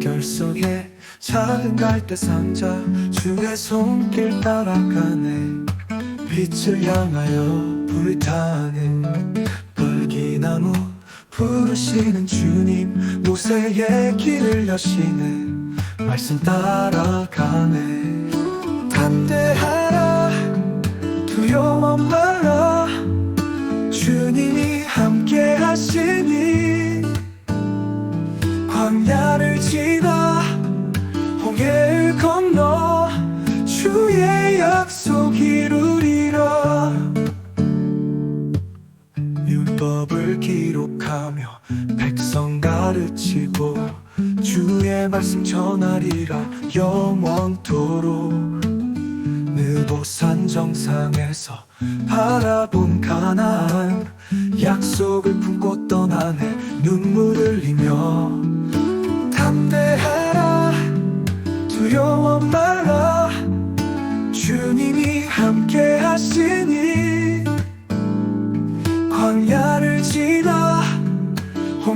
결 속에 작은 갈대 상자 중의 손길 따라가네. 빛을 향하여 불이 타네. 벌기나무 부르시는 주님 모세의 길을 여시네. 말씀 따라가네. 담대한 율법을 기록하며 백성 가르치고 주의 말씀 전하리라. 영원토록 느보산 정상에서 바라본 가나안 약속을 품고 떠나네 눈물을 흘리며 담대하라 두려워 마라 주님이 함께 하시니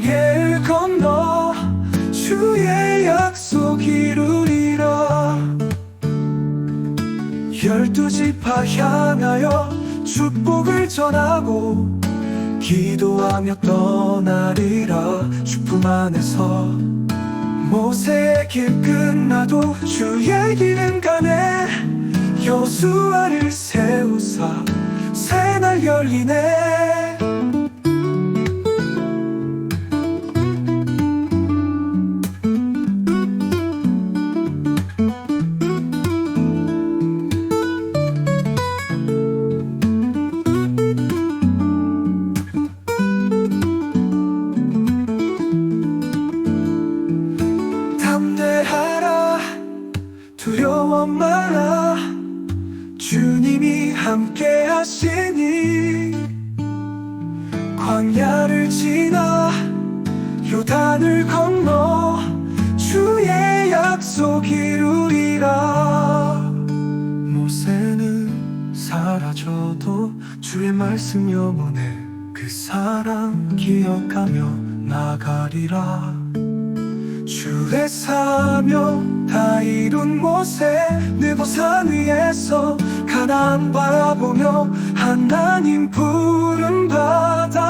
홍해를 건너 주의 약속 이루리라 열두 지파 향하여 축복을 전하고 기도하며 떠나리라. 주품 안에서 모세의 길 끝나도 주의 길은 가네 여수아를 세우사 새날 열리네 마라 주님이 함께 하시니 광야를 지나 요단을 건너 주의 약속 이루리라. 모세는 사라져도 주의 말씀 영원해 그 사랑 기억하며 나가리라 주의 사명 다 이룬 모세 느보산 위에서 가난 바라보며 하나님 부름 받았네